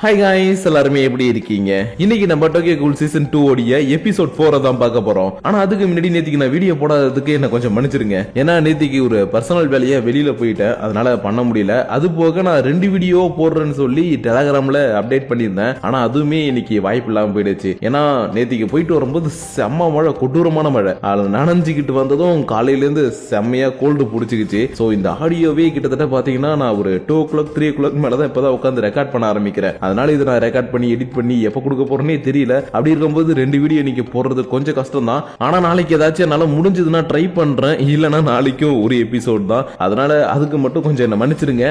Hi guys எல்லாருமே எப்படி இருக்கீங்க? இன்னைக்கு நம்ம டோக்கியோ கூல் சீசன் டூ உடைய எபிசோட் ஃபோரை தான் பார்க்க போறோம். ஆனா அதுக்கு முன்னாடி நேத்திக்கு நான் வீடியோ போடாததுக்கு என்ன கொஞ்சம் மன்னிச்சிருங்க. ஏன்னா நேத்திக்கு ஒரு பர்சனல் வேலையை வெளியில போயிட்டேன். அதனால பண்ண முடியல. அது போக நான் ரெண்டு வீடியோ போடுறேன்னு சொல்லி டெலகிராம்ல அப்டேட் பண்ணியிருந்தேன். ஆனா அதுவுமே இன்னைக்கு வாய்ப்பு இல்லாம போயிடுச்சு. ஏன்னா நேத்திக்கு போயிட்டு வரும்போது செம்ம மழை கொடூரமான மழை. அதில் நனைஞ்சுக்கிட்டு வந்ததும் காலையிலேருந்து செம்மையா கோல்டு பிடிச்சிக்கிச்சு. ஸோ இந்த ஆடியோவே கிட்டத்தட்ட பாத்தீங்கன்னா நான் ஒரு two o'clock three o'clock மேலதான் இப்பதான் உட்காந்து ரெக்கார்ட் பண்ண ஆரம்பிக்கிறேன். அதனால இதை நான் ரெக்கார்ட் பண்ணி எடிட் பண்ணி எப்போ கொடுக்க போறேனே தெரியல. அப்படி இருக்கும்போது ரெண்டு வீடியோ இன்னைக்கு போடுறது கொஞ்சம் கஷ்டம் தான் ஆனா நாளைக்கு ஏதாச்சும் என்னால முடிஞ்சதுன்னா ட்ரை பண்றேன். இல்லைன்னா நாளைக்கும் ஒரு எபிசோட் தான். அதனால அதுக்கு மட்டும் கொஞ்சம் என்ன மன்னிச்சிருங்க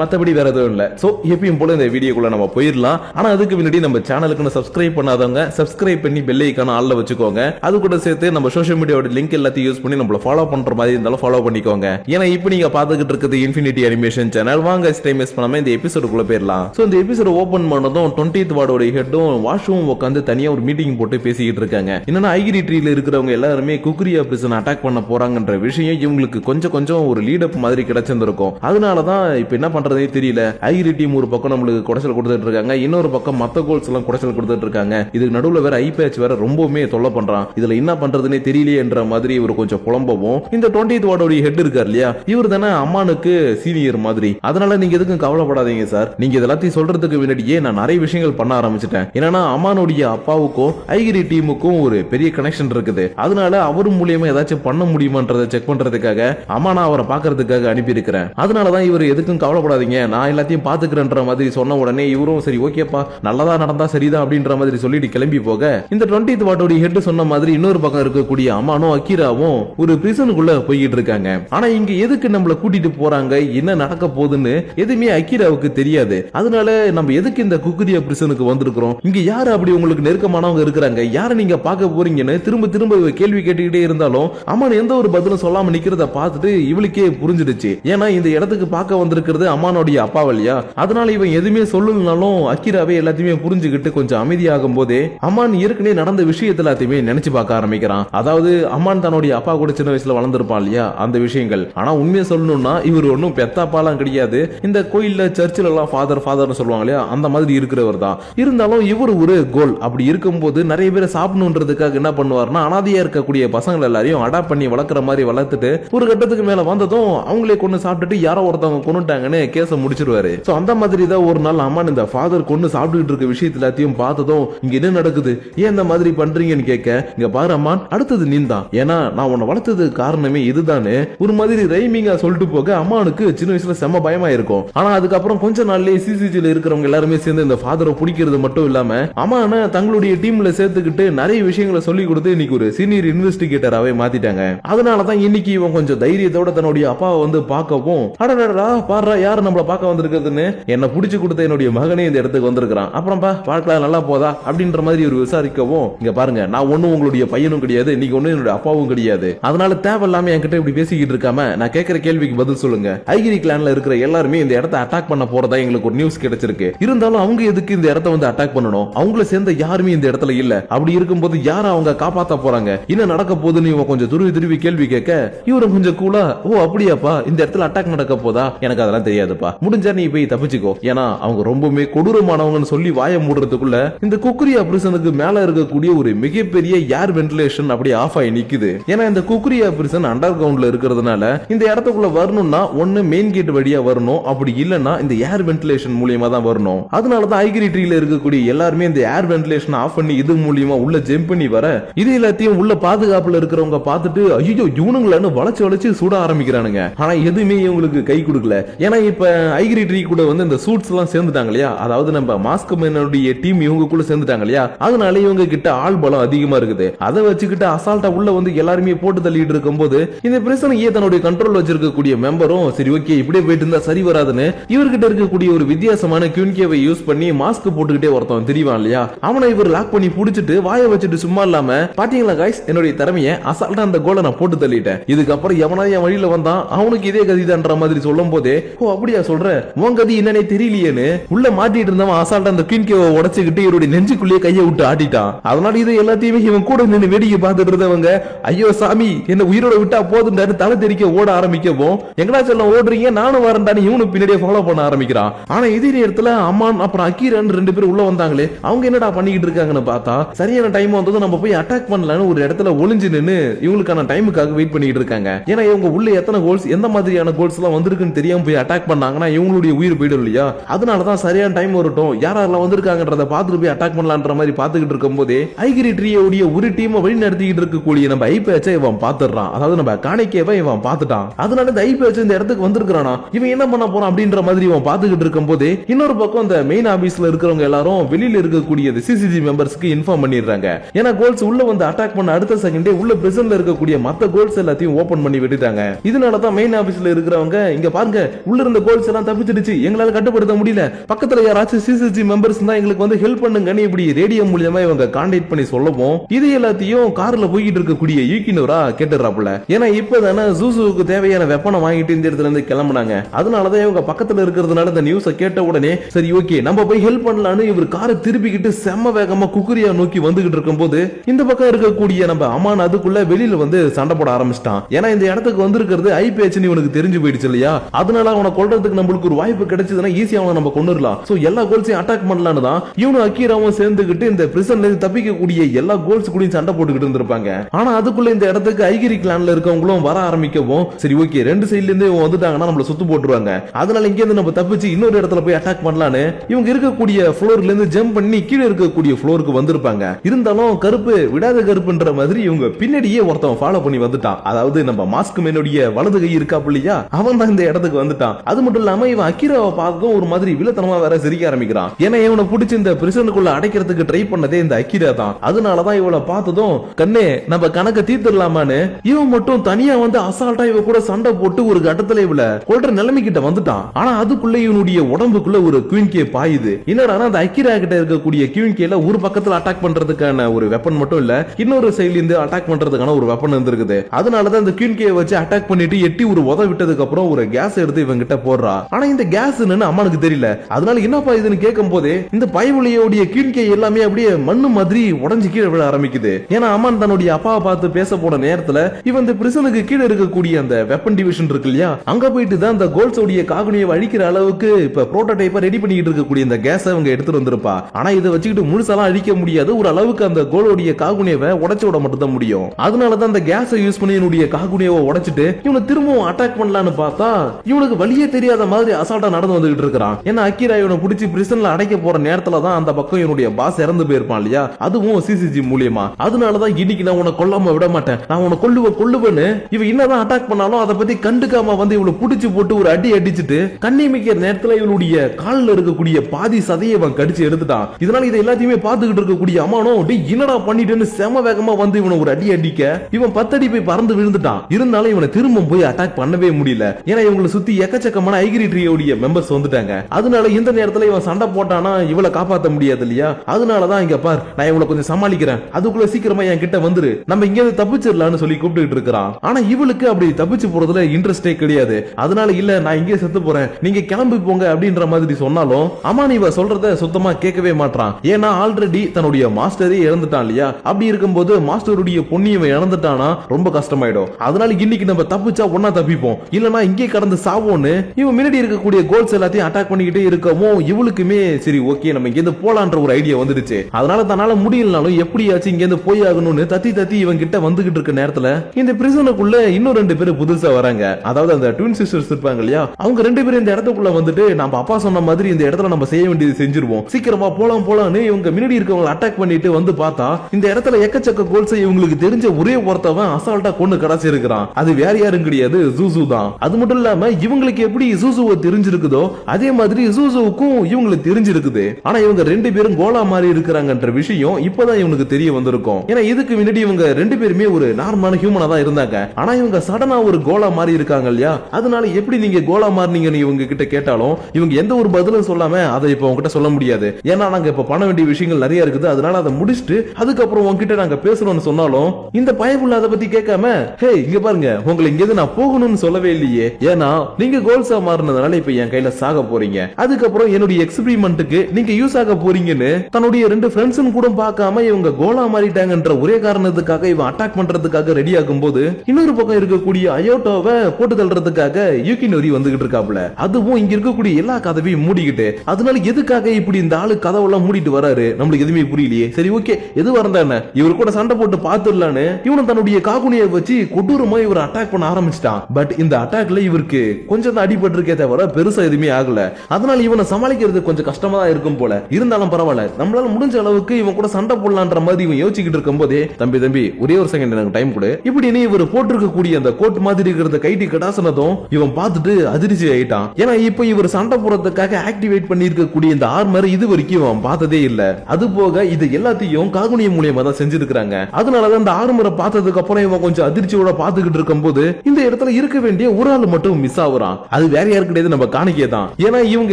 மற்றபடி வேற எதுவும் இல்லை. ஸோ எப்பயும் போல இந்த வீடியோக்குள்ள நம்ம போயிடலாம். ஆனா அதுக்கு முன்னாடி நம்ம சேனலுக்கு சப்ஸ்கிரைப் பண்ணாதவங்க சப்ஸ்கிரைப் பண்ணி பெல் ஐக்கான ஆள்ல வச்சுக்கோங்க. அது கூட சேர்த்து நம்ம சோஷியல் மீடியாவோட லிங்க் எல்லாத்தையும் யூஸ் பண்ணி நம்மள ஃபாலோ பண்ற மாதிரி இருந்தாலும் ஃபாலோ பண்ணிக்கோங்க. ஏன்னா இப்போ நீங்க பாத்துக்கிட்டு இருக்கிறது இன்ஃபினிட்டி அனிமேஷன் சேனல் வாங்க டைம் வேஸ்ட் பண்ணாம இந்த எபிசோடுக்குள்ள போயிடலாம். ஸோ இந்த எபிசோட் ஓபன் பண்ணதும் டுவெண்ட்டி வார்டோட ஹெட்டும் வாஷும் உட்காந்து தனியா ஒரு மீட்டிங் போட்டு பேசிக்கிட்டு இருக்காங்க. என்னன்னா ஐகிரி ட்ரீல இருக்கிறவங்க எல்லாருமே குக்ரியா பிரிசன் அட்டாக் பண்ண போறாங்கன்ற விஷயம் இவங்களுக்கு கொஞ்சம் கொஞ்சம் ஒரு லீடப் மாதிரி கிடைச்சிருந்திருக்கும். அதனாலதான் இப்ப என்ன பண்றதே தெரியல. ஐகிரி டீம் ஒரு பக்கம் நம்மளுக்கு குடைச்சல் கொடுத்துட்டு இருக்காங்க. இன்னொரு பக்கம் மத்த கோல்ஸ் எல்லாம் குடைச்சல் கொடுத்துட்டு இருக்காங்க. இதுக்கு நடுவுல வேற ஐ பேட்ச் வேற ரொம்பவுமே தொல்லை பண்றான். இதுல என்ன பண்றதுன்னே தெரியலையேன்ற மாதிரி இவர் கொஞ்சம் புலம்பவும். இந்த டுவெண்ட்டி வார்டோட ஹெட் இருக்கார் இல்லையா? இவர் தானே அம்மானுக்கு சீனியர் மாதிரி. அதனால நீங்க எதுக்கும் கவலைப்படாதீங்க சார் நீங்க இதெல்லாத்தையும் சொல்றதுக்கு முன்னாடி முன்னாடியே நான் நிறைய விஷயங்கள் பண்ண ஆரம்பிச்சிட்டேன். ஏன்னா அமானுடைய அப்பாவுக்கும் ஐகிரி டீமுக்கும் ஒரு பெரிய கனெக்ஷன் இருக்குது. அதனால அவர் மூலியமா ஏதாச்சும் பண்ண முடியுமான்றதை செக் பண்றதுக்காக அமானா அவரை பாக்குறதுக்காக அனுப்பி இருக்கிறேன் அதனாலதான் இவர் எதுக்கும் கவலைப்படாதீங்க. நான் எல்லாத்தையும் பாத்துக்கிறேன்ற மாதிரி சொன்ன உடனே இவரும் சரி ஓகேப்பா நல்லதா நடந்தா சரிதான் அப்படின்ற மாதிரி சொல்லிட்டு கிளம்பி போக இந்த டுவெண்ட்டி வாட்டோட ஹெட் சொன்ன மாதிரி இன்னொரு பக்கம் இருக்கக்கூடிய அமானும் அக்கீராவும் ஒரு பிரிசனுக்குள்ள போய்கிட்டு இருக்காங்க. ஆனா இங்க எதுக்கு நம்மள கூட்டிட்டு போறாங்க? என்ன நடக்க போகுதுன்னு எதுவுமே அக்கீராவுக்கு தெரியாது. அதனால நம்ம எதுக்கு இந்த குக்குதியா பிரிசனுக்கு வந்திருக்கிறோம்? இங்க யாரு அப்படி உங்களுக்கு நெருக்கமானவங்க இருக்கிறாங்க? யாரை நீங்க பார்க்க போறீங்கன்னு திரும்ப திரும்ப இவ கேள்வி கேட்டுக்கிட்டே இருந்தாலும் அம்மான் எந்த ஒரு பதிலும் சொல்லாம நிக்கிறத பார்த்துட்டு இவளுக்கே புரிஞ்சிடுச்சு. ஏன்னா இந்த இடத்துக்கு பார்க்க வந்திருக்கிறது அம்மானுடைய அப்பா வழியா. அதனால இவன் எதுவுமே சொல்லலனாலும் அக்கிராவே எல்லாத்தையுமே புரிஞ்சுக்கிட்டு கொஞ்சம் அமைதியாகும் போதே அம்மான் ஏற்கனவே நடந்த விஷயத்த எல்லாத்தையுமே நினைச்சு பார்க்க ஆரம்பிக்கிறான். அதாவது அம்மான் தன்னுடைய அப்பா கூட சின்ன வயசுல வளர்ந்துருப்பான் இல்லையா? அந்த விஷயங்கள். ஆனா உண்மையை சொல்லணும்னா இவர் ஒன்றும் பெத்தாப்பாலாம் கிடையாது. இந்த கோயில்ல சர்ச்சில் எல்லாம் ஃபாதர் ஃபாதர்னு சொல்லுவாங்க இல்லையா? அந்த மாதிரி இருக்கிறவர் தான். இருந்தாலும் இவர் ஒரு கோல். அப்படி இருக்கும்போது நிறைய பேரை சாப்பிடணுன்றதுக்காக என்ன பண்ணுவார்னா அனாதையா இருக்கக்கூடிய பசங்களை எல்லாரையும் அடாப்ட் பண்ணி வளர்க்குற மாதிரி வளர்த்துட்டு ஒரு கட்டத்துக்கு மேல வந்ததும் அவங்களே கொண்டு சாப்பிட்டுட்டு யாரோ ஒருத்தவங்க கொண்டுட்டாங்கன்னு கேஸை முடிச்சிருவாரு. ஸோ அந்த மாதிரி தான் ஒரு நாள் அம்மா இந்த ஃபாதர் கொண்டு சாப்பிட்டுட்டு இருக்க விஷயத்து எல்லாத்தையும் பார்த்ததும் இங்க என்ன நடக்குது? ஏன் இந்த மாதிரி பண்றீங்கன்னு கேட்க இங்க பாரு அம்மான் அடுத்தது நீந்தான் ஏன்னா நான் உன்னை வளர்த்ததுக்கு காரணமே இதுதானே ஒரு மாதிரி ரைமிங்கா சொல்லிட்டு போக அம்மானுக்கு சின்ன வயசுல செம்ம பயமா இருக்கும் ஆனா அதுக்கப்புறம் கொஞ்ச நாள்லயே சிசிஜில இருக்கிறவங்க எல்லாருமே எல்லாருமே சேர்ந்து இந்த ஃபாதரை பிடிக்கிறது மட்டும் இல்லாம அம்மான தங்களுடைய டீம்ல சேர்த்துக்கிட்டு நிறைய விஷயங்களை சொல்லி கொடுத்து இன்னைக்கு ஒரு சீனியர் இன்வெஸ்டிகேட்டராகவே மாத்திட்டாங்க. அதனாலதான் இன்னைக்கு இவன் கொஞ்சம் தைரியத்தோட தன்னுடைய அப்பாவை வந்து பார்க்கவும் அடடா பாடுறா யார் நம்மள பார்க்க வந்திருக்கிறதுன்னு? என்ன பிடிச்சு கொடுத்த என்னுடைய மகனே இந்த இடத்துக்கு வந்திருக்கிறான். அப்புறம் பா பார்க்கலாம் நல்லா போதா? அப்படின்ற மாதிரி ஒரு விசாரிக்கவும் இங்க பாருங்க நான் ஒண்ணும் உங்களுடைய பையனும் கிடையாது இன்னைக்கு ஒன்னும் என்னுடைய அப்பாவும் கிடையாது. அதனால தேவையில்லாம என்கிட்ட இப்படி பேசிக்கிட்டு இருக்காம நான் கேட்கிற கேள்விக்கு பதில் சொல்லுங்க. ஐகிரி கிளான்ல இருக்கிற எல்லாருமே இந்த இடத்த அட்டாக் பண்ண போறதா எங்களுக்கு ஒரு நியூஸ் கிடைச்சிருக்கு. இருந்த இருந்தாலும் அவங்க எதுக்கு இந்த இடத்த வந்து அட்டாக் பண்ணணும்? அவங்கள சேர்ந்த யாருமே இந்த இடத்துல இல்ல. அப்படி இருக்கும்போது யார அவங்க காப்பாத்த போறாங்க? என்ன நடக்க போகுதுன்னு இவன் கொஞ்சம் துருவி துருவி கேள்வி கேட்க இவரும் கொஞ்சம் கூலா ஓ அப்படியாப்பா? இந்த இடத்துல அட்டாக் நடக்க போதா? எனக்கு அதெல்லாம் தெரியாதுப்பா. முடிஞ்சா நீ போய் தப்பிச்சுக்கோ. ஏன்னா அவங்க ரொம்பவுமே கொடூரமானவங்கன்னு சொல்லி வாய மூடுறதுக்குள்ள இந்த குக்குரியா பிரிசனுக்கு மேல இருக்கக்கூடிய ஒரு மிகப்பெரிய ஏர் வென்டிலேஷன் அப்படியே ஆஃப் ஆகி நிக்குது. ஏன்னா இந்த குக்குரியா பிரிசன் அண்டர் கிரவுண்ட்ல இருக்கிறதுனால இந்த இடத்துக்குள்ள வரணும்னா ஒன்னு மெயின் கேட் வழியா வரணும். அப்படி இல்லைன்னா இந்த ஏர் வென்டிலேஷன் மூலியமா தான் வரணும். அதனால தான் ஐகிரி ட்ரீல இருக்கக்கூடிய எல்லாருமே இந்த ஏர் வென்டிலேஷன் ஆஃப் பண்ணி இது மூலியமா உள்ள ஜெம்ப் பண்ணி வர இது எல்லாத்தையும் உள்ள பாதுகாப்புல இருக்கிறவங்க பார்த்துட்டு ஐயோ இவனுங்களன்னு வளைச்சு வளைச்சு சுட ஆரம்பிக்கிறானுங்க. ஆனா எதுவுமே இவங்களுக்கு கை கொடுக்கல. ஏன்னா இப்ப ஐகிரி ட்ரீ கூட வந்து இந்த சூட்ஸ் எல்லாம் சேர்ந்துட்டாங்க இல்லையா? அதாவது நம்ம மாஸ்க் மேனுடைய டீம் இவங்க கூட சேர்ந்துட்டாங்க இல்லையா? அதனால இவங்க கிட்ட ஆள் பலம் அதிகமா இருக்குது. அதை வச்சுக்கிட்டு அசால்ட்டா உள்ள வந்து எல்லாருமே போட்டு தள்ளிட்டு இருக்கும்போது இந்த பிரச்சனையே தன்னுடைய கண்ட்ரோல் வச்சிருக்கக்கூடிய மெம்பரும் சரி ஓகே இப்படியே போயிட்டு இருந்தா சரி வராதுன்னு இவர்கிட்ட இருக்கக்கூடிய ஒரு வித்தியாசமான கியூன்கே கியூன்கேவை யூஸ் பண்ணி மாஸ்க் போட்டுக்கிட்டே ஒருத்தவன் தெரியவான் இல்லையா? அவனை இவர் லாக் பண்ணி புடிச்சிட்டு வாயை வச்சுட்டு சும்மா இல்லாம பாத்தீங்களா காய்ஸ் என்னுடைய திறமைய அசால்ட்டா அந்த கோலை நான் போட்டு தள்ளிட்டேன். இதுக்கப்புறம் எவனா என் வழியில வந்தான்? அவனுக்கு இதே கதிதான்ற மாதிரி சொல்லும் போதே ஓ அப்படியா சொல்ற? உன் கதி என்னன்னே தெரியலையேன்னு. உள்ள மாட்டிட்டு இருந்தவன் அசால்ட்டா அந்த கிளீன் கேவை உடச்சுக்கிட்டு இவருடைய நெஞ்சுக்குள்ளேயே கையை விட்டு ஆட்டிட்டான். அதனால இது எல்லாத்தையுமே இவன் கூட நின்று வேடிக்கை பார்த்துட்டு இருந்தவங்க ஐயோ சாமி என்ன உயிரோட விட்டா போதுண்டாரு தலை தெரிக்க ஓட ஆரம்பிக்கவும் எங்கடா சொல்ல ஓடுறீங்க? நானும் வரேன்டான்னு இவனு பின்னாடியே ஃபாலோ பண்ண ஆரம்பிக்கிறான். ஆனா இதே நேரத்துல அம்மா அமான் அப்புறம் அக்கீரன் ரெண்டு பேரும் உள்ள வந்தாங்களே. அவங்க என்னடா பண்ணிக்கிட்டு இருக்காங்கன்னு பார்த்தா சரியான டைம் வந்தது நம்ம போய் அட்டாக் பண்ணலான்னு ஒரு இடத்துல ஒளிஞ்சு நின்னு இவங்களுக்கான டைமுக்காக வெயிட் பண்ணிட்டு இருக்காங்க. ஏன்னா இவங்க உள்ள எத்தனை கோல்ஸ் எந்த மாதிரியான கோல்ஸ் எல்லாம் வந்திருக்குன்னு தெரியாம போய் அட்டாக் பண்ணாங்கன்னா இவங்களுடைய உயிர் போயிடும் இல்லையா? அதனாலதான் சரியான டைம் வரட்டும். யார் யாரெல்லாம் வந்திருக்காங்கன்றத பார்த்துட்டு போய் அட்டாக் பண்ணலான்ற மாதிரி பார்த்துக்கிட்டு இருக்கும் போதே ஐகிரி ட்ரீயோடைய ஒரு டீமை வழி நடத்திக்கிட்டு இருக்கக்கூடிய நம்ம ஐபேச்சை இவன் பார்த்துடுறான். அதாவது நம்ம காணிக்கேவை இவன் பார்த்துட்டான். அதனால இந்த ஐபேச் இந்த இடத்துக்கு வந்திருக்கிறானா? இவன் என்ன பண்ண போறான் அப்படின்ற மாதிரி இவன் பார்த்துக்கிட்டு இருக்கும் போதே இன்னொரு பக்கம் அந்த மெயின் ஆபீஸ்ல இருக்கிறவங்க எல்லாரும் வெளியில இருக்கக்கூடிய சிசிஜி மெம்பர்ஸ்க்கு இன்ஃபார்ம் பண்ணிடுறாங்க. ஏன்னா கோல்ஸ் உள்ள வந்து அட்டாக் பண்ண அடுத்த செகண்டே உள்ள பிரசன்ல இருக்கக்கூடிய மத்த கோல்ஸ் எல்லாத்தையும் ஓபன் பண்ணி விட்டுட்டாங்க. இதனால தான் மெயின் ஆபீஸ்ல இருக்கிறவங்க இங்க பாருங்க உள்ள இருந்த கோல்ஸ் எல்லாம் தப்பிச்சிடுச்சு. எங்களால கட்டுப்படுத்த முடியல. பக்கத்துல யாராச்சும் சிசிஜி மெம்பர்ஸ் தான் எங்களுக்கு வந்து ஹெல்ப் பண்ணுங்கன்னு இப்படி ரேடியோ மூலியமா இவங்க கான்டாக்ட் பண்ணி சொல்லவும் இது எல்லாத்தையும் கார்ல போய்கிட்டு இருக்கக்கூடிய யூகினோரா கேட்டுறாப்புல ஏன்னா இப்பதானே ஜூசுவுக்கு தேவையான வெப்பனை வாங்கிட்டு இந்த இடத்துல இருந்து கிளம்புனாங்க. அதனாலதான் இவங்க பக்கத்துல இருக்கிறதுனால இந்த நியூஸை கேட்ட உடனே சரி ஓகே நம்ம போய் ஹெல்ப் பண்ணலாம்னு இவர் காரை திருப்பிக்கிட்டு செம்ம வேகமா குக்குரியா நோக்கி வந்துகிட்டு இருக்கும்போது இந்த பக்கம் இருக்கக்கூடிய நம்ம அம்மான் அதுக்குள்ள வெளியில வந்து சண்டை போட ஆரம்பிச்சிட்டான். ஏன்னா இந்த இடத்துக்கு வந்திருக்கிறது ஐ பேச்சுன்னு இவனுக்கு தெரிஞ்சு போயிடுச்சு இல்லையா? அதனால அவனை கொள்றதுக்கு நம்மளுக்கு ஒரு வாய்ப்பு கிடைச்சதுன்னா ஈஸியா அவனை நம்ம கொண்டுடலாம் சோ எல்லா கோல்ஸையும் அட்டாக் பண்ணலான்னு தான் இவனும் அக்கீராவும் சேர்ந்துகிட்டு இந்த பிரிசன்ல இருந்து தப்பிக்கக்கூடிய எல்லா கோல்ஸ் கூடயும் சண்டை போட்டுக்கிட்டு இருந்திருப்பாங்க. ஆனா அதுக்குள்ள இந்த இடத்துக்கு ஐகிரி கிளான்ல இருக்கவங்களும் வர ஆரம்பிக்கவும் சரி ஓகே ரெண்டு சைடுல இருந்து இவன் வந்துட்டாங்கன்னா நம்மள சுத்து போட்டுருவாங்க. அதனால இங்க இருந்து நம்ம தப்பிச்சு இன்னொரு இடத்துல போய் அட்டாக் பண்ணலான்னு இவங்க இருக்கக்கூடிய ஃப்ளோர்ல இருந்து ஜம்ப் பண்ணி கீழே இருக்கக்கூடிய ஃப்ளோருக்கு வந்திருப்பாங்க. இருந்தாலும் கருப்பு விடாத கருப்புன்ற மாதிரி இவங்க பின்னாடியே ஒருத்தன் ஃபாலோ பண்ணி வந்துட்டான். அதாவது நம்ம மாஸ்க் மேனுடைய வலது கை இருக்கா இல்லையா அவன் தான் இந்த இடத்துக்கு வந்துட்டான். அது மட்டும் இல்லாம இவன் அக்கிராவை பார்த்ததும் ஒரு மாதிரி வில்லத்தனமா வேற சிரிக்க ஆரம்பிக்கிறான். ஏன்னா இவனை பிடிச்சி இந்த பிரிசனுக்குள்ள அடைக்கிறதுக்கு ட்ரை பண்ணதே இந்த அக்கிரா தான். அதனாலதான் இவளை பார்த்ததும் கண்ணே நம்ம கணக்கை தீர்த்துடலாமான்னு? இவன் மட்டும் தனியா வந்து அசால்ட்டா இவ கூட சண்டை போட்டு ஒரு கட்டத்துல இவள கொள்ற நிலைமை கிட்ட வந்துட்டான். ஆனா அதுக்குள்ள இவனுடைய உடம்புக்குள்ள ஒரு குயின் கே பாயுது. என்னடா அந்த அக்கிரா கிட்ட இருக்கக்கூடிய குயின் கேல ஒரு பக்கத்துல அட்டாக் பண்றதுக்கான ஒரு வெப்பன் மட்டும் இல்ல இன்னொரு சைடுல இருந்து அட்டாக் பண்றதுக்கான ஒரு வெப்பன் இருந்திருக்குது. அதனாலதான் இந்த குயின் கே வச்சு அட்டாக் பண்ணிட்டு எட்டி ஒரு உத விட்டதுக்கு அப்புறம் ஒரு கேஸ் எடுத்து இவங்க கிட்ட போடுறா. ஆனா இந்த கேஸ் என்னன்னு அம்மானுக்கு தெரியல. அதனால என்னப்பா இதுன்னு கேட்கும் போதே இந்த பயவுளியோடைய குயின் கே எல்லாமே அப்படியே மண்ணு மாதிரி உடஞ்சு கீழே விழ ஆரம்பிக்குது. ஏன்னா அம்மான் தன்னுடைய அப்பாவை பார்த்து பேச போன நேரத்துல இவன் இந்த பிரிசனுக்கு கீழே இருக்கக்கூடிய அந்த வெப்பன் டிவிஷன் இருக்கு இல்லையா அங்க போயிட்டு தான் இந்த கோல்ஸோடைய காகுனியை அழிக்கிற அளவுக்கு இப்ப புரோட்டோடைப்பா ரெடி பண்ணிக்கிட்டு இருக்கக்கூடிய இந்த கேஸ் அவங்க எடுத்துட்டு வந்திருப்பா. ஆனா இதை வச்சுக்கிட்டு முழுசாலாம் அழிக்க முடியாது. ஒரு அளவுக்கு அந்த கோலோடைய காகுனியவை உடைச்சு விட மட்டும் தான் முடியும். அதனால தான் அந்த கேஸை யூஸ் பண்ணி என்னுடைய காகுனியவை உடைச்சிட்டு இவனை திரும்பவும் அட்டாக் பண்ணலான்னு பார்த்தா இவனுக்கு வழியே தெரியாத மாதிரி அசால்ட்டா நடந்து வந்துகிட்டு இருக்கிறான். ஏன்னா அக்கிரா இவனை பிடிச்சி பிரிசன்ல அடைக்க போற நேரத்துல தான் அந்த பக்கம் என்னுடைய பாஸ் இறந்து போயிருப்பான் இல்லையா? அதுவும் சிசிஜி மூலியமா. அதனாலதான் இன்னைக்கு நான் உன்னை கொல்லாம விட மாட்டேன். நான் உன்னை கொல்லுவ கொல்லுவேன்னு இவன் என்னதான் அட்டாக் பண்ணாலும் அதை பத்தி கண்டுக்காம வந்து இவளை பிடிச்சி போட்டு ஒரு அடி அடிச்சுட்டு கண்ணிமிக்கிற நேரத்துல இவனுடைய கால்ல இருக்கக்கூடிய பாதி சதையை அவன் கடிச்சு எடுத்துட்டான். இதனால இதை எல்லாத்தையுமே பார்த்துக்கிட்டு இருக்கக்கூடிய அம்மானோ என்னடா பண்ணிட்டேன்னு செம வேகமா வந்து இவனை ஒரு அடி அடிக்க இவன் பத்தடி போய் பறந்து விழுந்துட்டான். இருந்தாலும் இவனை திரும்ப போய் அட்டாக் பண்ணவே முடியல. ஏன்னா இவங்களை சுத்தி எக்கச்சக்கமான ஐகிரி ட்ரீயோடைய மெம்பர்ஸ் வந்துட்டாங்க. அதனால இந்த நேரத்துல இவன் சண்டை போட்டானா இவளை காப்பாத்த முடியாது இல்லையா? அதனாலதான் இங்க பார் நான் இவளை கொஞ்சம் சமாளிக்கிறேன். அதுக்குள்ள சீக்கிரமா என் கிட்ட வந்துரு. நம்ம இங்க இருந்து தப்பிச்சிடலாம்னு சொல்லி கூப்பிட்டு இருக்கிறான். ஆனா இவளுக்கு அப்படி தப்பிச்சு போறதுல இன்ட்ரெஸ்டே கிடையாது. அதனால இல்ல நான் இங்கே செத்து போறேன். நீங்க கிளம்பி போங்க அப்படின்ற மாதிரி சொன்னாலும் அம்மா இவ சொல்றத சுத்தமா கேட்கவே மாட்டான் ஏன்னா ஆல்ரெடி தன்னுடைய மாஸ்டரே இறந்துட்டான் இல்லையா? அப்படி இருக்கும்போது மாஸ்டருடைய பொன்னியவன் இழந்துட்டானா? ரொம்ப கஷ்டமாயிடும். அதனால இன்னைக்கு நம்ம தப்பிச்சா ஒன்னா தப்பிப்போம். இல்லனா இங்கே கடந்து சாவோன்னு இவன் முன்னாடி இருக்கக்கூடிய கோல்ஸ் எல்லாத்தையும் அட்டாக் பண்ணிக்கிட்டே இருக்கவும் இவளுக்குமே சரி ஓகே நம்ம இங்க இருந்து போலான்ற ஒரு ஐடியா வந்துடுச்சு. அதனால தன்னால முடியலனாலும் எப்படியாச்சும் இங்கேருந்து போயாகணும்னு போய் ஆகணும்னு தத்தி தத்தி இவன் கிட்ட வந்துகிட்டு இருக்க நேரத்துல இந்த பிரிசனுக்குள்ள இன்னும் ரெண்டு பேரும் புதுசா வராங்க. அதாவது அந்த ட்வின் சிஸ்டர்ஸ் இருப்பாங்க இல்லையா? அவங்க ரெண்டு பேரும் இந்த இடத்துக்குள்ள வந்துட்டு நம்ம அப்பா சொன்ன மாதிரி இந்த இடத்துல நம்ம செய்ய வேண்டியது செஞ்சிருவோம். சீக்கிரமா போலாம் போலான்னு இவங்க முன்னாடி இருக்கவங்க அட்டாக் பண்ணிட்டு வந்து பார்த்தா இந்த இடத்துல எக்கச்சக்க கோல்ஸ் இவங்களுக்கு தெரிஞ்ச ஒரே ஒருத்தவன் அசால்ட்டா கொண்டு கடைசி இருக்கிறான். அது வேற யாரும் கிடையாது ஜூசு தான். அது மட்டும் இல்லாம இவங்களுக்கு எப்படி ஜூசுவை தெரிஞ்சிருக்குதோ அதே மாதிரி ஜூசுவுக்கும் இவங்களுக்கு தெரிஞ்சிருக்குது. ஆனா இவங்க ரெண்டு பேரும் கோலா மாதிரி இருக்கிறாங்கன்ற விஷயம் இப்பதான் இவனுக்கு தெரிய வந்திருக்கும். ஏன்னா இதுக்கு முன்னாடி இவங்க ரெண்டு பேருமே ஒரு நார்மலான ஹியூமனா தான் இருந்தாங்க. ஆனா இவங்க சடனா ஒரு கோலா மாதிரி இருக்காங்க இல்லையா? அதனால எப்படி நீங்க கோலா மாறினீங்கன்னு இவங்க கிட்ட கேட்டாலும் இவங்க எந்த ஒரு பதிலும் சொல்ல சொல்லாம அதை இப்ப உங்ககிட்ட சொல்ல முடியாது. ஏன்னா நாங்க இப்ப பண்ண வேண்டிய விஷயங்கள் நிறைய இருக்குது. அதனால அதை முடிச்சுட்டு அதுக்கப்புறம் உங்ககிட்ட நாங்க பேசணும்னு சொன்னாலும் இந்த பயப்புள்ள அதை பத்தி கேட்காம ஹே இங்க பாருங்க. உங்களை இங்க நான் போகணும்னு சொல்லவே இல்லையே. ஏன்னா நீங்க கோல்ஸா மாறினதுனால இப்ப என் கையில சாக போறீங்க. அதுக்கப்புறம் என்னுடைய எக்ஸ்பிரிமெண்ட்டுக்கு நீங்க யூஸ் ஆக போறீங்கன்னு தன்னுடைய ரெண்டு ஃப்ரெண்ட்ஸும் கூட பார்க்காம இவங்க கோலா மாறிட்டாங்கன்ற ஒரே காரணத்துக்காக இவன் அட்டாக் பண்றதுக்காக ரெடி ஆகும் போது இன்னொரு பக்கம் இருக்கக்கூடிய அயோட்டோவை போட்டு தள்ளுறதுக்காக யூகி நொரி வந்துகிட்டு இருக்காப்ல அதுவும் இங்க இருக்கக்கூடிய எல்லா கதவையும் மூடிக்கிட்டு அதனால எதுக்காக இப்படி இந்த ஆளு கதவெல்லாம் மூடிட்டு வராரு? நம்மளுக்கு எதுவுமே புரியலையே. சரி ஓகே. எது வரந்தானே இவர் கூட சண்டை போட்டு பாத்துடலான்னு இவனும் தன்னுடைய காகுனியை வச்சு கொடூரமா இவர் அட்டாக் பண்ண ஆரம்பிச்சிட்டான். பட் இந்த அட்டாக்ல இவருக்கு கொஞ்சம் தான் அடிபட்டிருக்கே தவிர பெருசா எதுவுமே ஆகல. அதனால இவனை சமாளிக்கிறது கொஞ்சம் கஷ்டமா தான் இருக்கும் போல. இருந்தாலும் பரவாயில்ல. நம்மளால முடிஞ்ச அளவுக்கு இவன் கூட சண்டை போடலான்ற மாதிரி இவன் யோசிச்சுக்கிட்டு இருக்கும் போதே தம்பி தம்பி ஒரே ஒரு செகண்ட் எனக்கு டைம் கொடு. இப்படின்னு இவர் போட்டிருக்கக்கூடிய அந்த கோட் மாதிரி இருக்கிறத கைட்டி கடாசனதும் இவன் பார்த்துட்டு அதிர்ச்சி ஆயிட்டான். ஏன்னா இப்போ இவர் சண்டை போடுறதுக்காக ஆக்டிவேட் பண்ணி பண்ணியிருக்கக்கூடிய இந்த ஆர்மர் இது வரைக்கும் இவன் பார்த்ததே இல்ல. அது போக இது எல்லாத்தையும் காகுனிய மூலியமா தான் செஞ்சிருக்காங்க அதனாலதான் இந்த ஆர்மரை பார்த்ததுக்கு அப்புறம் இவன் கொஞ்சம் அதிர்ச்சியோட பார்த்துக்கிட்டு இருக்கும்போது இந்த இடத்துல இருக்க வேண்டிய ஒரு ஆள் மட்டும் மிஸ் ஆகுறான். அது வேற யாரு கிடையாது நம்ம காணிக்கே தான். ஏன்னா இவங்க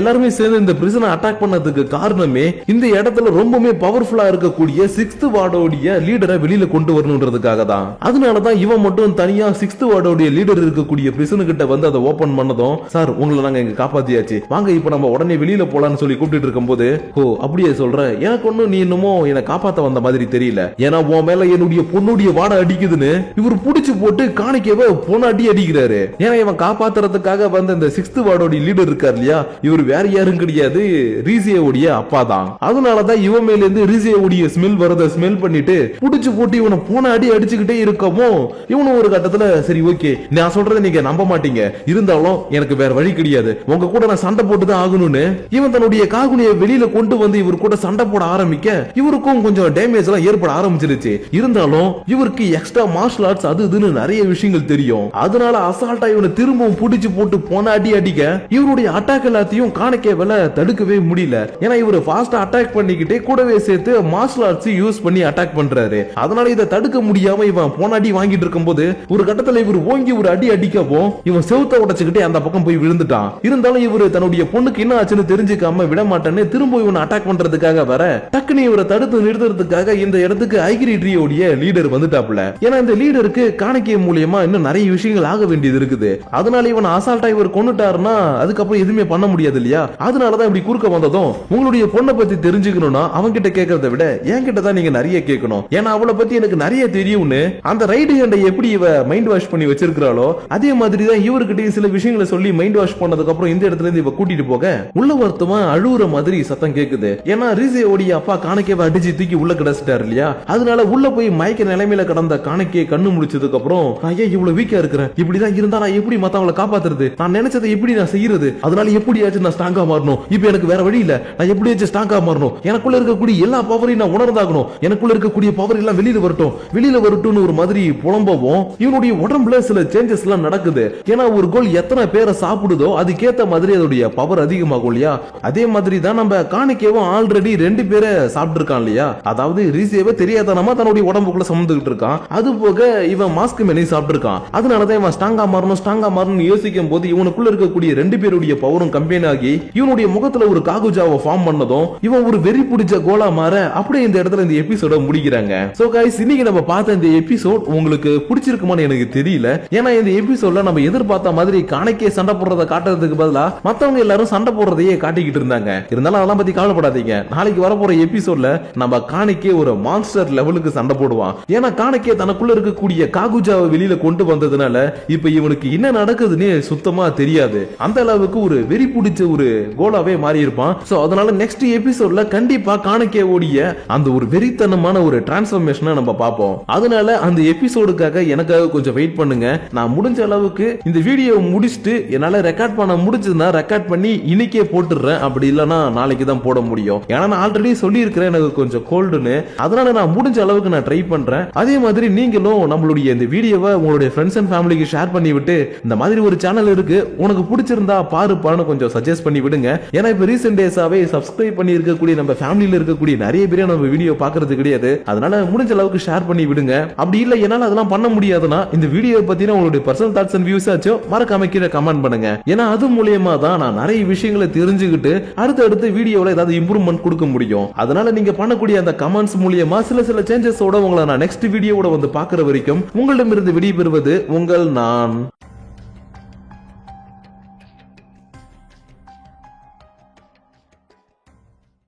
எல்லாருமே சேர்ந்து இந்த பிரிசனை அட்டாக் பண்ணதுக்கு காரணமே இந்த இடத்துல ரொம்பவுமே பவர்ஃபுல்லா இருக்கக்கூடிய சிக்ஸ்த் வார்டோடைய லீடரை வெளியில கொண்டு வரணுன்றதுக்காக தான். அதனாலதான் இவன் மட்டும் தனியா சிக்ஸ்த் வார்டோடைய லீடர் இருக்கக்கூடிய பிரிசனு கிட்ட வந்து அதை ஓபன் பண்ணதும் சார் உங்களை நாங்க இங்க காப்பாத்தியாச்சு. வாங்க இப்ப நம்ம உடனே வெளியே வெளியில போலான்னு சொல்லி கூப்பிட்டு இருக்கும்போது ஓ அப்படியே சொல்ற. எனக்கு ஒண்ணும் நீ இன்னமும் என்னை காப்பாத்த வந்த மாதிரி தெரியல. ஏன்னா உன் மேல என்னுடைய பொண்ணுடைய வாடை அடிக்குதுன்னு இவர் புடிச்சு போட்டு காணிக்கவே பொண்ணாட்டி அடிக்கிறாரு. ஏன்னா இவன் காப்பாத்துறதுக்காக வந்த இந்த சிக்ஸ்த் வார்டோட லீடர் இருக்கார் இல்லையா? இவர் வேற யாரும் கிடையாது. ரீசியோடைய அப்பா தான். அதனாலதான் இவன் மேல இருந்து ரீசியோடைய ஸ்மெல் வரத ஸ்மெல் பண்ணிட்டு புடிச்சு போட்டு இவனை போன அடி அடிச்சுக்கிட்டே இருக்கமோ இவனும் ஒரு கட்டத்துல சரி ஓகே. நான் சொல்றதை நீங்க நம்ப மாட்டீங்க. இருந்தாலும் எனக்கு வேற வழி கிடையாது. உங்க கூட நான் சண்டை போட்டு தான் ஆகணும்னு இவன் தன்னுடைய காகுனியை வெளியில கொண்டு வந்து இவர் கூட சண்டை போட ஆரம்பிக்க இவருக்கும் கொஞ்சம் டேமேஜ் எல்லாம் ஏற்பட ஆரம்பிச்சிருச்சு. இருந்தாலும் இவருக்கு எக்ஸ்ட்ரா மார்ஷல் ஆர்ட்ஸ் அது இதுன்னு நிறைய விஷயங்கள் தெரியும். அதனால அசால்ட்டா இவனை திரும்பவும் புடிச்சு போட்டு போன அடி அடிக்க இவருடைய அட்டாக் எல்லாத்தையும் காணிக்க வேலை தடுக்கவே முடியல. ஏன்னா இவர் ஃபாஸ்டா அட்டாக் பண்ணிக்கிட்டே கூடவே சேர்த்து மார்ஷல் ஆர்ட்ஸ் யூஸ் பண்ணி அட்டாக் பண்றாரு. அதனால இதை தடுக்க முடியாம இவன் போன அடி வாங்கிட்டு இருக்கும்போது ஒரு கட்டத்துல இவர் ஓங்கி ஒரு அடி அடிக்கவும் இவன் செவுத்த உடைச்சுக்கிட்டே அந்த பக்கம் போய் விழுந்துட்டான். இருந்தாலும் இவர் தன்னுடைய பொண்ணுக்கு என்ன ஆச்சுன்னு தெரிஞ்சுக்காம விட மாட்டேன்னு திரும்ப இவனை அட்டாக் பண்றதுக்காக வர டக்குனு இவரை தடுத்து நிறுத்துறதுக்காக இந்த இடத்துக்கு ஐகிரி ட்ரீயோடைய லீடர் வந்துட்டாப்ல ஏன்னா இந்த லீடருக்கு காணிக்கை மூலியமா இன்னும் நிறைய விஷயங்கள் ஆக வேண்டியது இருக்குது. அதனால இவன் அசால்ட்டா இவர் கொண்டுட்டாருன்னா அதுக்கப்புறம் எதுவுமே பண்ண முடியாது இல்லையா? அதனாலதான் இப்படி குறுக்க வந்ததும் உங்களுடைய பொண்ணை பத்தி தெரிஞ்சுக்கணும்னா அவங்க கிட்ட கேட்கறத விட என்கிட்ட தான் நீங்க நிறைய கேட்கணும். ஏன்னா அவளை பத்தி எனக்கு நிறைய தெரியும்னு அந்த ரைட் ஹேண்டை எப்படி இவ மைண்ட் வாஷ் பண்ணி வச்சிருக்கிறாளோ அதே மாதிரி தான் இவர்கிட்டயும் சில விஷயங்களை சொல்லி மைண்ட் வாஷ் பண்ணதுக்கு அப்புறம் இந்த இடத்துல இருந்து இவ கூட்டிட்டு போக உள்ள ஒருத்தவன் அழுவுற மாதிரி சத்தம் கேக்குது. ஏன்னா ரீசையோடைய அப்பா காணிக்கைவை அடிச்சு தூக்கி உள்ள கிடச்சிட்டாரு இல்லையா? அதனால உள்ள போய் மயக்க நிலைமையில கடந்த காணிக்கையை கண்ணு முடிச்சதுக்கு அப்புறம் நான் ஏன் இவ்வளவு வீக்கா இருக்கிறேன்? இப்படிதான் இருந்தா நான் எப்படி மத்தவங்களை காப்பாத்துறது? நான் நினைச்சதை எப்படி நான் செய்யறது? அதனால எப்படியாச்சும் நான் ஸ்ட்ராங்கா மாறணும். இப்போ எனக்கு வேற வழி இல்ல. நான் எப்படியாச்சும் ஸ்ட்ராங்கா மாறணும். எனக்குள்ள இருக்கக்கூடிய எல்லா பவரையும் நான் உணர்ந்தாகணும். எனக்குள்ள இருக்கக்கூடிய பவர் எல்லாம் வெளியில வரட்டும். வெளியில வரட்டும்னு ஒரு மாதிரி புலம்பவும் இவனுடைய உடம்புல சில சேஞ்சஸ் எல்லாம் நடக்குது. ஏன்னா ஒரு கோல் எத்தனை பேரை சாப்பிடுதோ அதுக்கேத்த மாதிரி அதோடைய பவர் அதிகமாகும் இல்லையா? அதே மாதிரி தான் நம்ம காணிக்கவும் ஆல்ரெடி ரெண்டு பேரை சாப்பிட்டுருக்கான் இல்லையா? அதாவது ரீசேவே தெரியாதனமா தன்னுடைய உடம்புக்குள்ள சுமந்துகிட்டு இருக்கான். அது போக இவன் மாஸ்க் மேனி சாப்பிட்டுருக்கான். அதனாலதான் இவன் ஸ்ட்ராங்கா மாறணும் ஸ்ட்ராங்கா மாறணும் யோசிக்கும் போது இவனுக்குள்ள இருக்கக்கூடிய ரெண்டு பேருடைய பவரும் கம்பெயின் ஆகி இவனுடைய முகத்துல ஒரு காகுஜாவை ஃபார்ம் பண்ணதும் இவன் ஒரு வெறி பிடிச்ச கோலா மாற அப்படியே இந்த இடத்துல இந்த எபிசோட முடிக்கிறாங்க. சோ guys இன்னைக்கு நம்ம பார்த்த இந்த எபிசோட் உங்களுக்கு பிடிச்சிருக்குமான்னு எனக்கு தெரியல. ஏன்னா இந்த எபிசோட்ல நம்ம எதிர்பார்த்த மாதிரி காணக்கே சண்டை போடுறத காட்டுறதுக்கு பதிலா மத்தவங்க எல்லாரும் சண்டை போடுறதையே காட்டிக்கிட்டு இருந்தாங்க. இருந்தாலும் அதெல்லாம் பத்தி கவலைப்படாதீங்க. நாளைக்கு வரப்போற எபிசோட்ல நம்ம காணிக்கே ஒரு மான்ஸ்டர் லெவலுக்கு சண்டை போடுவான். ஏன்னா காணிக்கே தனக்குள்ள இருக்கக்கூடிய காகுஜாவை வெளியில கொண்டு வந்ததுனால இப்ப இவனுக்கு என்ன நடக்குதுன்னு சுத்தமா தெரியாது. அந்த அளவுக்கு ஒரு வெறி பிடிச்ச ஒரு கோலாவே மாறி இருப்பான் சோ அதனால நெக்ஸ்ட் எபிசோட்ல கண்டிப்பா காணிக்கே ஓடிய அந்த ஒரு வெறித்தனமான ஒரு டிரான்ஸ்பர்மேஷனை நம்ம பார்ப்போம். அதனால அந்த எபிசோடுக்காக எனக்காக கொஞ்சம் வெயிட் பண்ணுங்க. நான் முடிஞ்ச அளவுக்கு இந்த வீடியோ முடிச்சுட்டு என்னால ரெக்கார்ட் பண்ண முடிஞ்சதுன்னா ரெக்கார்ட் பண்ணி இன்னைக்கே போட்டு போட்டுடுறேன். அப்படி இல்லைன்னா நாளைக்கு தான் போட முடியும். ஏன்னா நான் ஆல்ரெடி சொல்லியிருக்கிறேன் எனக்கு கொஞ்சம் கோல்டுன்னு அதனால நான் முடிஞ்ச அளவுக்கு நான் ட்ரை பண்றேன். அதே மாதிரி நீங்களும் நம்மளுடைய இந்த வீடியோவை உங்களுடைய ஃப்ரெண்ட்ஸ் அண்ட் ஃபேமிலிக்கு ஷேர் பண்ணி விட்டு இந்த மாதிரி ஒரு சேனல் இருக்கு உனக்கு பிடிச்சிருந்தா பாருப்பான்னு கொஞ்சம் சஜஸ்ட் பண்ணி விடுங்க. ஏன்னா இப்போ ரீசெண்ட் டேஸாவே சப்ஸ்கிரைப் பண்ணி இருக்கக்கூடிய நம்ம ஃபேமிலியில இருக்கக்கூடிய நிறைய பேர் நம்ம வீடியோ பாக்குறது கிடையாது. அதனால முடிஞ்ச அளவுக்கு ஷேர் பண்ணி விடுங்க. அப்படி இல்லை என்னால அதெல்லாம் பண்ண முடியாதுன்னா இந்த வீடியோ பத்தின உங்களுடைய பர்சனல் தாட்ஸ் அண்ட் வியூஸ் ஆச்சும் மறக்காம கீழே கமெண்ட் பண்ணுங்க. ஏன்னா அது மூலியமா தான் நான் நிறைய விஷயங்களை தெரிஞ்சு தெரிஞ்சுக்கிட்டு அடுத்த வீடியோவில் ஏதாவது இம்ப்ரூவ்மெண்ட் கொடுக்க முடியும். அதனால நீங்க பண்ணக்கூடிய அந்த கமெண்ட்ஸ் மூலியமா சில சில சேஞ்சஸோட உங்களை நான் நெக்ஸ்ட் வீடியோவோட வந்து பார்க்குற வரைக்கும் உங்களிடமிருந்து விடைபெறுவது உங்கள் நான்.